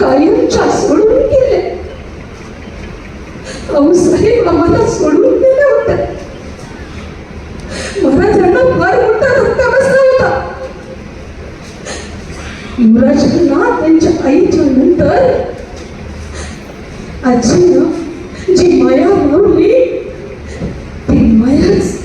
कायमच्या सोडून गेले. आऊसाहेब आम्हाला सोडून गेले होते. महाराजांना फार मोठा धक्का बसला होता. युवराजांना त्यांच्या आईच्या नंतर आजीनं जी माया मिळवली ती मायाच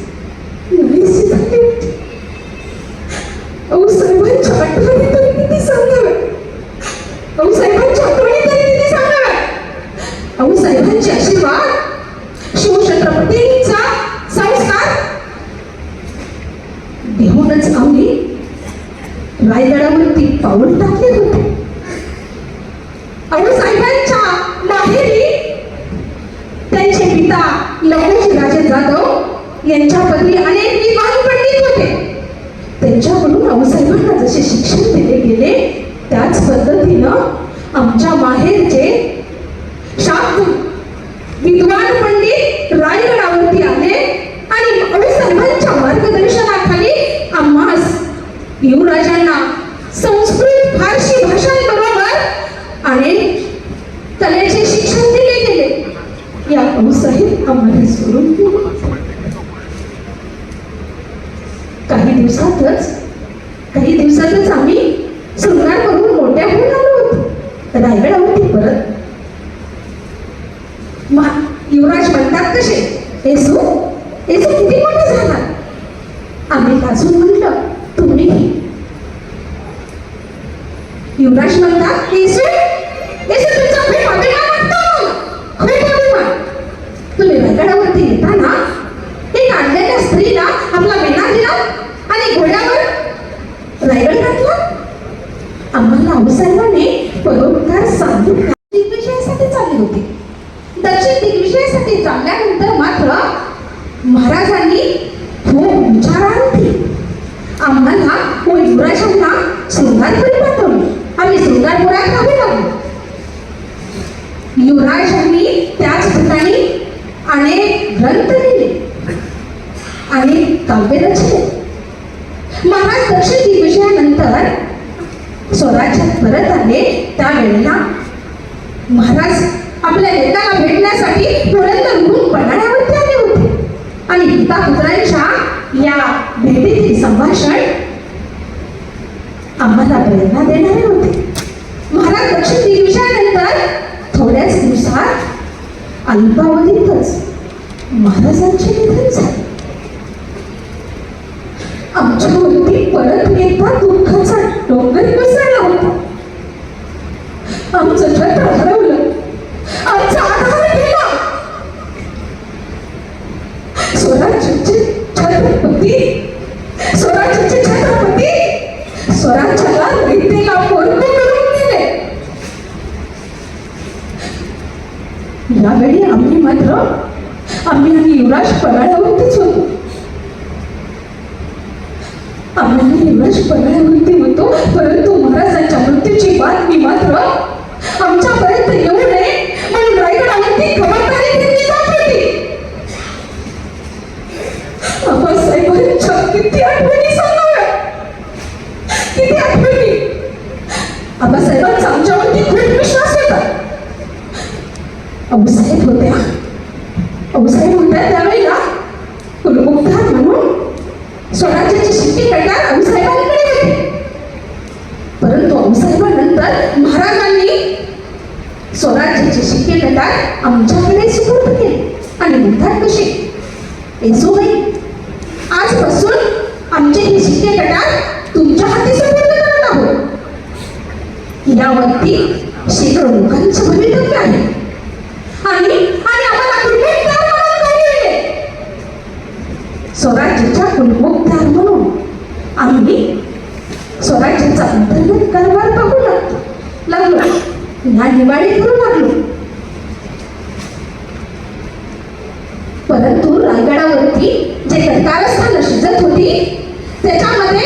अहो माहेरी त्यांचे पिता लवकुशराजे जाधव यांच्यापदी अनेक विद्वान पंडित होते. त्यांच्याकडून आऊसाहेबांना जसे शिक्षण दिले गेले त्याच पद्धतीनं आमच्या माहेरचे शास्त्र विद्वान पंडित रायगडावरती आले आणि आऊसाहेबांच्या मार्गदर्शनाखाली आम्हास युवराजांना संस्कृत फारशी भाषांबरोबर आणि कलेचे शिक्षण दिले गेले या आऊसाहेब आम्हाला सोडून गेले. काही दिवसातच काही दिवसातच आम्ही शृंगार करून मोठ्या होऊन आलो होतो रायगडावरती परत मा- युवराज म्हणतात कसे? येसू येसू किती मोठा झाला? आम्ही लाजून म्हटलं तुम्ही युवराज म्हणतात युवराजांनी त्याच ठिकाणी अनेक ग्रंथ लिहिले. अनेक काव्य रचले. महाराज दक्षिण दिग्विजयानंतर स्वराज्यात परत आले. त्यावेळेला महाराज आपल्या लेकाला भेटण्यासाठी पुरंदरहून पन्हाळ्यावरती आले होते. आणि पिता पुत्रांच्या या भेटीतील संभाषण आम्हाला प्रेरणा देणारे होते महाराज दक्षिण दिग्विजयानंतर थोड्याच दिवसात अल्पावधीतच महाराजांचे निधन झाले. आमच्यावरती परत येता दुःखाचा डोंगर बसायला होता. आमचं छत्र हरवलं आमचा आधार गेला स्वराज्याचे छत्रपती स्वराज्याचे छत्रपती स्वराज्याला रीतीला पोरकं करून गेले यावेळी आम्ही मात्र आम्ही आणि युवराज पराळ्यावरतीच होतो आम्ही आणि युवराज पराळ्यावरती होतो परंतु महाराजांच्या मृत्यूची बातमी मात्र आमच्यापर्यंत येऊ नये म्हणून रायगडावरती खबरदारी घेतली जात होती आबासाहेबांच्या किती आठवणी सांगाव्या किती आठवणी आबासाहेबांचा आमच्यावरती खूप विश्वास होता आऊसाहेब होत्या आऊसाहेब होत्या त्यावेळेला कुलमुखदार म्हणून स्वराज्याची शिट्टी करणार आऊसाहेबांकडे होते परंतु आऊसाहेबांनंतर महाराजांनी स्वराज्याची शिट्टी करणार आमच्याकडे सुपूर्द केली आणि म्हणतात कशी येसुबाई आजपासून आमचे हे शिक्के कटार तुमच्या हाती सुपूर्द करत आहोत यावरती शेकडो लोकांचं भवितव्य आहे आणि स्वराज्याच्या कुलमुखदार म्हणून आम्ही स्वराज्याचा अंतर्गत कारभार बघू लागतो. लागलो. ह्या दिवाळी करू लागलो परंतु रायगडावरती जे कटकारस्थानं शिजत होती त्याच्यामध्ये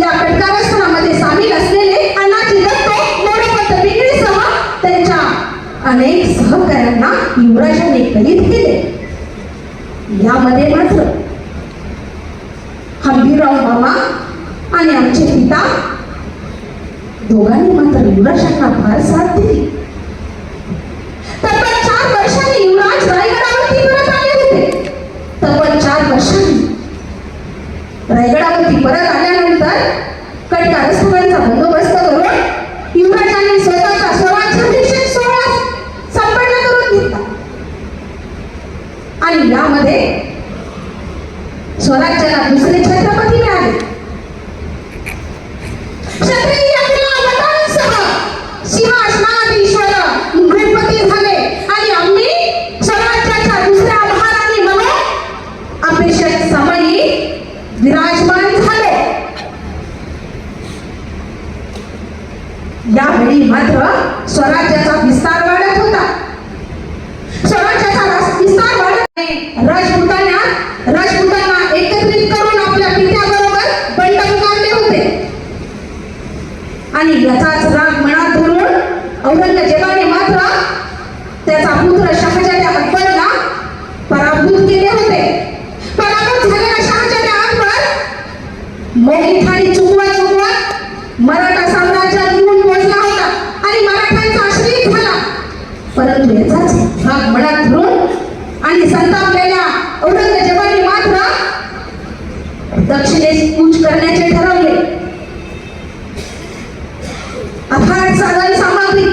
या कटकारस्थानामध्ये सामील असलेले अण्णाजी दत्तो मोरोपंत पिंगळीसह त्यांच्या अनेक सहकाऱ्यांना युवराजांनी कैद केले यामध्ये मात्र हंबीरराव मामा आणि आमचे पिता दोघांनी मात्र युवराजांना फार साथ दिली. तब्बल चार वर्षांनी युवराज रायगडावरती परत आले होते. तब्बल चार वर्षांनी रायगडावरती परत आल्यानंतर कटकारस्थानांचा बंदोबस्त करून युवराजांनी स्वतःचा स्वराज्याभिषेक सोहळा संपन्न करून घेतला. आणि यामध्ये स्वराज्याला दुसरे यावेळी मात्र स्वराज्याचा विस्तार वाढत होता. स्वराज्याचा विस्तार वाढत नाही. राजपुतांना राजपुतांना एकत्रित करून आपल्या पित्याबरोबर बंड पुकारले होते. आणि याचाच राग मनात धरून औरंगजेबाने मात्र त्याचा पुत्र शहाजाने अकबरला पराभूत केले होते. पराभूत झालेला शहाजाने अकबर मोहित आणि चुकवा चुकवा मराठा साम्राज्यात येऊन पोहोचला होता आणि मराठ्यांचा आश्रय झाला परंतु याचाच भाग मनात धरून आणि संतापलेल्या औरंगजेबाने मात्र दक्षिणेस कूच करण्याचे ठरवले. अफाट साधन सामग्री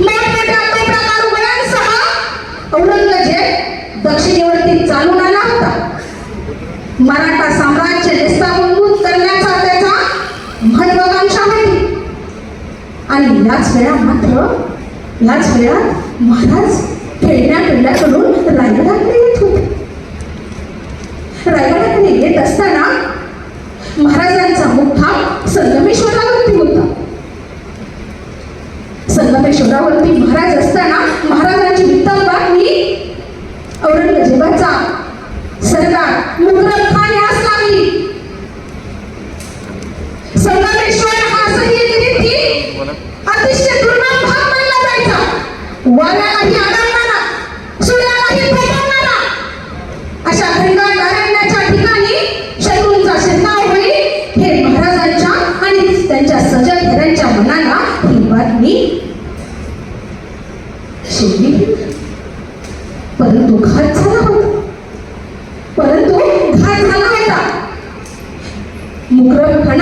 मोठमोठ्या मोठ्या कारवायांसह औरंगजेब दक्षिणेवरती चालून आला होता. मराठा साम्राज्य नेस्ताभूत करण्याचा त्याचा महत्वाकांक्षा होती. आणि याच वेळा मात्र याच वेळात महाराज खेळण्या खेळण्याकडून रायगडाकडे येत होते. रायगडाकडे येत असताना संगमेश्वरावरती होता संगमेश्वरावरती महाराज असताना महाराजांची वित्तंबा ही औरंगजेबाचा सरदार मुकरम खान यास लागली संगमेश्वर हा सह्याद्रीतील अतिशय दुर्गम भाग मानला जायचा. वाऱ्यालाही आढळणारा ¡Muy bien!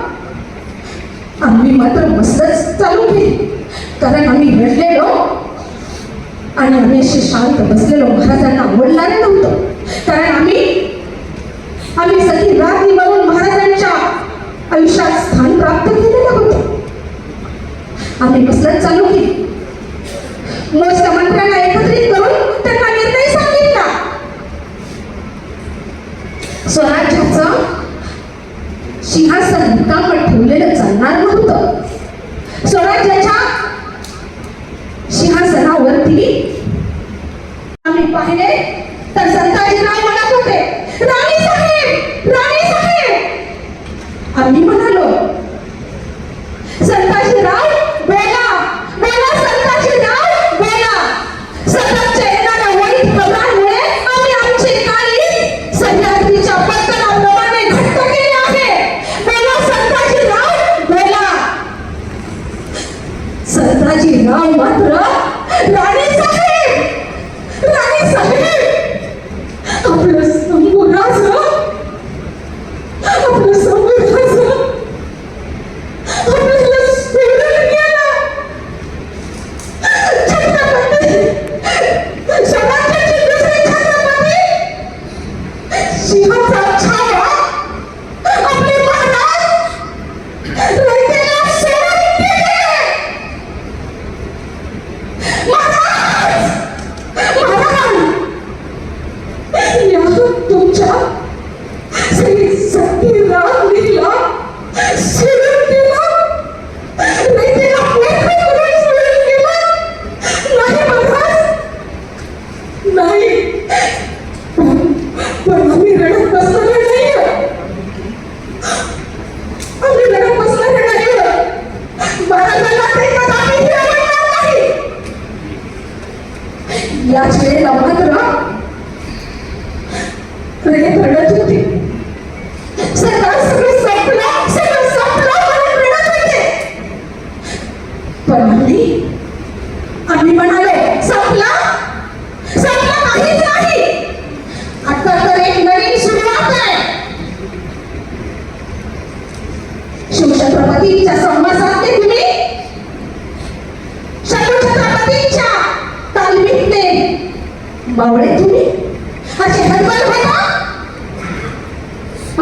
आम्ही मात्र मस्तच चालू केली. कारण आम्ही रडलेलो आणि आम्ही असे शांत बसलेलो. महाराजांना आवडणारे नव्हतो. कारण आम्ही आम्ही सगळी रात निभावून महाराजांच्या आयुष्यात स्थान प्राप्त केलेलं होतं. आम्ही बसलत चालू केली. मोजक्या मंत्र्यांना एकत्रित करून त्यांना निर्णय सांगितला. स्वराज्याचं सिंहासन रिकामं आपल्याला चालणार नव्हतं. स्वराज्याच्या सिंहासनावरती आम्ही पाहिले तर संताजीराव म्हणत होते राणी साहेब राणी साहेब. आम्ही म्हणालो Rai Madra, Rani Sahib, Rani Sahib, apa yang kamu rasa? Apa yang बावळे तुम्ही? असे हतबल होता?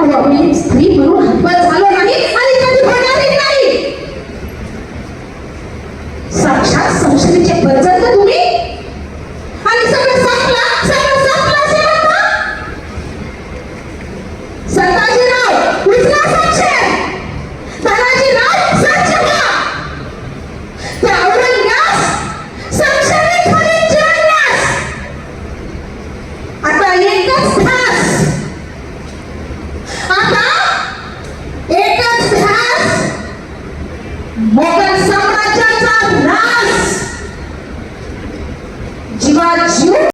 आणि आपली स्त्री म्हणून हतबल झालो नाही आणि कधी होणारही नाही. साक्षात संसदेचे बचत तुम्ही? आणि सगळं संपला